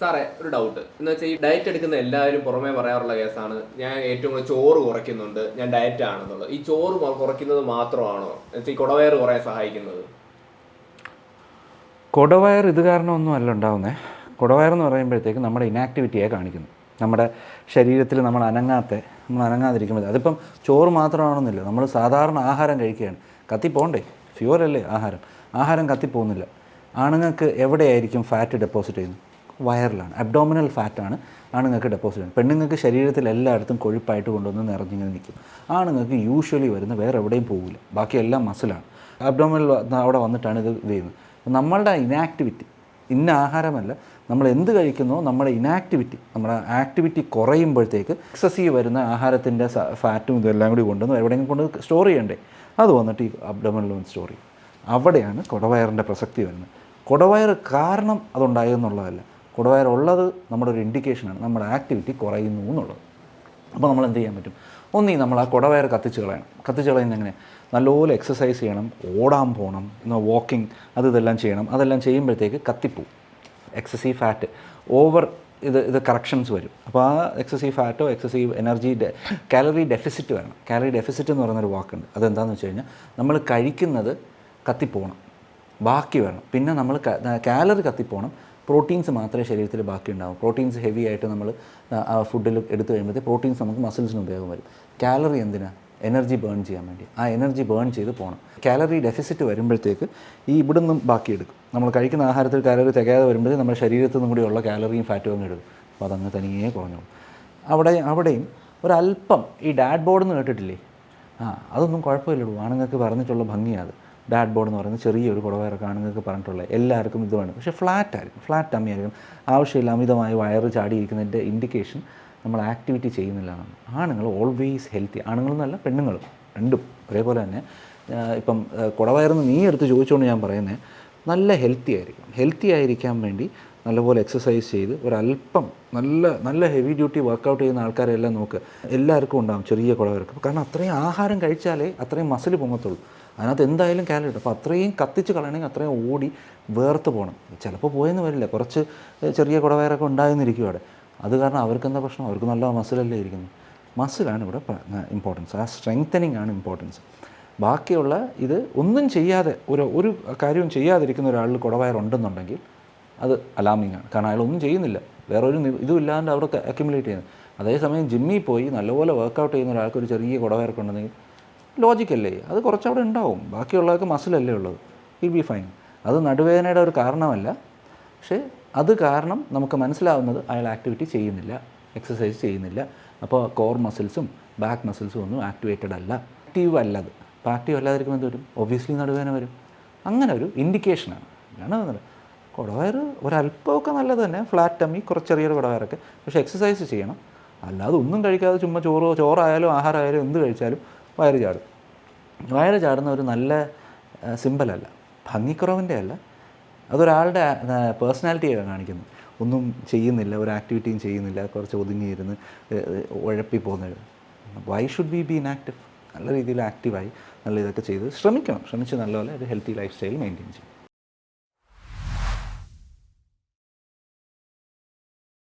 സാറേ ഒരു ഡൗട്ട് എന്ന് വെച്ചാൽ ഈ ഡയറ്റ് എടുക്കുന്ന എല്ലാവരും പുറമേ പറയാറുള്ള കേസാണ് ഞാൻ ഏറ്റവും കൂടുതൽ ചോറ് കുറയ്ക്കുന്നുണ്ട് ഞാൻ ഡയറ്റ് ആണെന്നുള്ളത്. ഈ ചോറ് കുറയ്ക്കുന്നത് മാത്രമാണോ? എന്നുവെച്ചാൽ ഈ കുടവയർ കുറയാൻ സഹായിക്കുന്നത്? കുടവയർ ഇത് കാരണമൊന്നും അല്ല ഉണ്ടാവുന്നത് കുടവയർ എന്ന് പറയുമ്പോഴത്തേക്ക് നമ്മുടെ ഇനാക്ടിവിറ്റിയെ കാണിക്കുന്നു. നമ്മുടെ ശരീരത്തിൽ നമ്മൾ അനങ്ങാത്ത നമ്മൾ അനങ്ങാതിരിക്കുമ്പോൾ അതിപ്പം ചോറ് മാത്രമാണെന്നില്ല. നമ്മൾ സാധാരണ ആഹാരം കഴിക്കുകയാണ്. കത്തിപ്പോണ്ടേ? ഫ്യൂവലല്ലേ ആഹാരം. ആഹാരം കത്തിപ്പോകുന്നില്ല. ആണുങ്ങൾക്ക് എവിടെയായിരിക്കും ഫാറ്റ് ഡെപ്പോസിറ്റ് ചെയ്യുന്നത്? വയറിലാണ്. അബ്ഡോമിനൽ ഫാറ്റാണ് ആണുങ്ങൾക്ക് ഡെപ്പോസിറ്റ് ചെയ്യുന്നത്. പെണ്ണുങ്ങൾക്ക് ശരീരത്തിൽ എല്ലായിടത്തും കൊഴുപ്പായിട്ട് കൊണ്ടുവന്ന് നിറഞ്ഞിങ്ങനെ നിൽക്കും. ആണുങ്ങൾക്ക് യൂഷ്വലി വരുന്ന വേറെ എവിടെയും പോകില്ല ബാക്കിയെല്ലാം മസിലാണ് അബ്ഡോമിനൽ അവിടെ വന്നിട്ടാണ് ഇത് ചെയ്യുന്നത്. നമ്മളുടെ ഇനാക്ടിവിറ്റി ഇന്ന ആഹാരമല്ല. നമ്മൾ എന്ത് കഴിക്കുന്നോ നമ്മുടെ ഇനാക്ടിവിറ്റി നമ്മുടെ ആക്ടിവിറ്റി കുറയുമ്പോഴത്തേക്ക് എക്സസീവ് വരുന്ന ആഹാരത്തിന്റെ ഫാറ്റും ഇതെല്ലാം കൂടി കൊണ്ടുവന്ന് എവിടെയെങ്കിലും കൊണ്ട് സ്റ്റോർ ചെയ്യണ്ടേ? അത് വന്നിട്ട് ഈ അബ്ഡോമിനിൽ വന്ന് സ്റ്റോർ ചെയ്യും. അവിടെയാണ് കുടവയറിന്റെ പ്രസക്തി വരുന്നത്. കുടവയർ കാരണം അതുണ്ടായെന്നുള്ളതല്ല കുടവയർ ഉള്ളത് നമ്മുടെ ഒരു ഇൻഡിക്കേഷനാണ് നമ്മുടെ ആക്ടിവിറ്റി കുറയുന്നു എന്നുള്ളത്. അപ്പോൾ നമ്മൾ എന്ത് ചെയ്യാൻ പറ്റും? ഒന്നീ നമ്മൾ ആ കുടവയർ കത്തിച്ച് കളയണം. കത്തിച്ച് കളയുന്നത് എങ്ങനെ? നല്ലപോലെ എക്സസൈസ് ചെയ്യണം ഓടാൻ പോകണം എന്നാൽ വാക്കിംഗ് അത് ഇതെല്ലാം ചെയ്യണം. അതെല്ലാം ചെയ്യുമ്പോഴത്തേക്ക് കത്തിപ്പോവും. എക്സസീവ് ഫാറ്റ് ഓവർ ഇത് ഇത് കറക്ഷൻസ് വരും. അപ്പോൾ ആ എക്സസീവ് ഫാറ്റോ എക്സസീവ് എനർജി കാലറി ഡെഫിസിറ്റ് വേണം. കാലറി ഡെഫിസിറ്റ് എന്ന് പറയുന്നൊരു വാക്കുണ്ട്. അതെന്താണെന്ന് വെച്ച് കഴിഞ്ഞാൽ നമ്മൾ കഴിക്കുന്നത് കത്തിപ്പോകണം. ബാക്കി വേണം. പിന്നെ നമ്മൾ കാലറി കത്തിപ്പോകണം. പ്രോട്ടീൻസ് മാത്രമേ ശരീരത്തിൽ ബാക്കി ഉണ്ടാവും പ്രോട്ടീൻസ് ഹെവി ആയിട്ട് നമ്മൾ ഫുഡിൽ എടുത്തു കഴിയുമ്പോഴത്തേ പ്രോട്ടീൻസ് നമുക്ക് മസിൽസിന് ഉപയോഗം വരും. കാലറി എന്തിനാ? എനർജി ബേൺ ചെയ്യാൻ വേണ്ടി. ആ എനർജി ബേൺ ചെയ്ത് പോകണം കാലറി ഡെഫിസിറ്റ് വരുമ്പോഴത്തേക്ക് ഈ ഇവിടെ നിന്നും ബാക്കിയെടുക്കും. നമ്മൾ കഴിക്കുന്ന ആഹാരത്തിൽ കാലറി തികയാതെ വരുമ്പോഴത്തേക്ക് നമ്മുടെ ശരീരത്തിൽ നിന്നും കൂടിയുള്ള കാലറിയും ഫാറ്റും അങ്ങ് എടുക്കും. അപ്പോൾ അതങ്ങ് തനിയെ കുറഞ്ഞോളും. അവിടെ അവിടെയും ഒരല്പം ഈ ഡാഡ് ബോർഡ് എന്ന് കേട്ടിട്ടില്ലേ ആ അതൊന്നും കുഴപ്പമില്ലടൂ ആണുങ്ങൾക്ക് പറഞ്ഞിട്ടുള്ള ഭംഗിയാണ് ഡാഡ് ബോർഡ് എന്ന് പറയുന്നത് ചെറിയൊരു കുടവയറൊക്കെ ആണുങ്ങൾക്ക് പറഞ്ഞിട്ടുള്ളത്. എല്ലാവർക്കും ഇത് വേണം പക്ഷേ ഫ്ലാറ്റ് ആയിരിക്കും. ഫ്ലാറ്റ് ടമ്മി ആയിരിക്കും ആവശ്യമില്ല അമിതമായി വയറ് ചാടിയിരിക്കുന്നതിന്റെ ഇൻഡിക്കേഷൻ നമ്മൾ ആക്ടിവിറ്റി ചെയ്യുന്നില്ല എന്നാണ് ആണുങ്ങൾ ഓൾവേസ് ഹെൽത്തി ആണുങ്ങളെന്നല്ല പെണ്ണുങ്ങളും രണ്ടും ഒരേപോലെ തന്നെ. ഇപ്പം കുടവയറെന്ന് നീ എടുത്ത് ചോദിച്ചുകൊണ്ട് ഞാൻ പറയുന്നത് നല്ല ഹെൽത്തി ആയിരിക്കും ഹെൽത്തി ആയിരിക്കാൻ വേണ്ടി നല്ലപോലെ എക്സസൈസ് ചെയ്ത് ഒരല്പം നല്ല നല്ല ഹെവി ഡ്യൂട്ടി വർക്കൗട്ട് ചെയ്യുന്ന ആൾക്കാരെല്ലാം നോക്ക്. എല്ലാവർക്കും ഉണ്ടാകും ചെറിയ കുടവർക്ക് കാരണം അത്രയും ആഹാരം കഴിച്ചാലേ അത്രയും മസിൽ പൊങ്ങത്തുള്ളൂ അതിനകത്ത് എന്തായാലും കാലറി ഉണ്ട്. അപ്പോൾ അത്രയും കത്തിച്ച് കളയണമെങ്കിൽ അത്രയും ഓടി വേർത്ത് പോകണം. ചിലപ്പോൾ പോയെന്ന് വരില്ല. കുറച്ച് ചെറിയ കുടവയറൊക്കെ ഉണ്ടായിരുന്നിരിക്കും അവിടെ. അത് കാരണം അവർക്ക് എന്താ പ്രശ്നം? അവർക്ക് നല്ല മസിലല്ലേ ഇരിക്കുന്നത് മസിലാണ് ഇവിടെ ഇമ്പോർട്ടൻസ് ആ സ്ട്രെങ്തനിങ് ആണ് ഇമ്പോർട്ടൻസ് ബാക്കിയുള്ള ഇത് ഒന്നും ചെയ്യാതെ ഒരു ഒരു കാര്യവും ചെയ്യാതിരിക്കുന്ന ഒരാളിൽ കുടവയറുണ്ടെന്നുണ്ടെങ്കിൽ അത് അലാമിങ് ആണ്. കാരണം അയാൾ ഒന്നും ചെയ്യുന്നില്ല. വേറെ ഒരു നി- ഇതും ഇല്ലാണ്ട് അവിടെ അക്യുമുലേറ്റ് ചെയ്യുന്നത്. അതേസമയം ജിമ്മിൽ പോയി നല്ലപോലെ വർക്കൗട്ട് ചെയ്യുന്ന ഒരാൾക്ക് ഒരു ചെറിയ കുടവയറൊക്കെ ഉണ്ടെങ്കിൽ ലോജിക്കല്ലേ അത് കുറച്ചവിടെ ഉണ്ടാവും. ബാക്കിയുള്ളവർക്ക് മസിലല്ലേ ഉള്ളത്. വിൽ ബി ഫൈൻ അത് നടുവേദനയുടെ ഒരു കാരണമല്ല. പക്ഷേ അത് കാരണം നമുക്ക് മനസ്സിലാവുന്നത് അയാൾ ആക്ടിവിറ്റി ചെയ്യുന്നില്ല. എക്സസൈസ് ചെയ്യുന്നില്ല. അപ്പോൾ കോർ മസിൽസും ബാക്ക് മസിൽസും ഒന്നും ആക്ടിവേറ്റഡ് അല്ല. ആക്റ്റീവ് അല്ലത്. അപ്പോൾ ആക്റ്റീവ് അല്ലാതിരിക്കുമ്പോൾ എന്ത് വരും? ഒബ്വിയസ്ലി നടുവേദന വരും. അങ്ങനെ ഒരു ഇൻഡിക്കേഷനാണ് ഞാൻ വന്നത്. കുടവയർ ഒരല്പമൊക്കെ നല്ലത് തന്നെ. ഫ്ലാറ്റ് ടമ്മി കുറച്ച് ചെറിയൊരു കുടവയറൊക്കെ. പക്ഷേ എക്സസൈസ് ചെയ്യണം. അല്ലാതെ ഒന്നും കഴിക്കാതെ ചുമ്മാ ചോറോ ചോറായാലും ആഹാരമായാലും എന്ത് കഴിച്ചാലും വയറ് ചാടും. വയറ് ചാടുന്ന ഒരു നല്ല സിമ്പലല്ല ഭംഗിക്കുറവിന്റെ അല്ല. അതൊരാളുടെ പേഴ്സണാലിറ്റിയാണ് കാണിക്കുന്നു. ഒന്നും ചെയ്യുന്നില്ല ഒരു ആക്ടിവിറ്റിയും ചെയ്യുന്നില്ല കുറച്ച് ഒതുങ്ങിയിരുന്ന് ഉഴപ്പി പോകുന്നത് why should be be inactive നല്ല രീതിയിൽ ആക്റ്റീവായി നല്ല ഇതൊക്കെ ചെയ്ത് ശ്രമിക്കണം. ശ്രമിച്ച് നല്ലപോലെ ഒരു ഹെൽത്തി ലൈഫ് സ്റ്റൈൽ മെയിന്റെയിൻ ചെയ്യും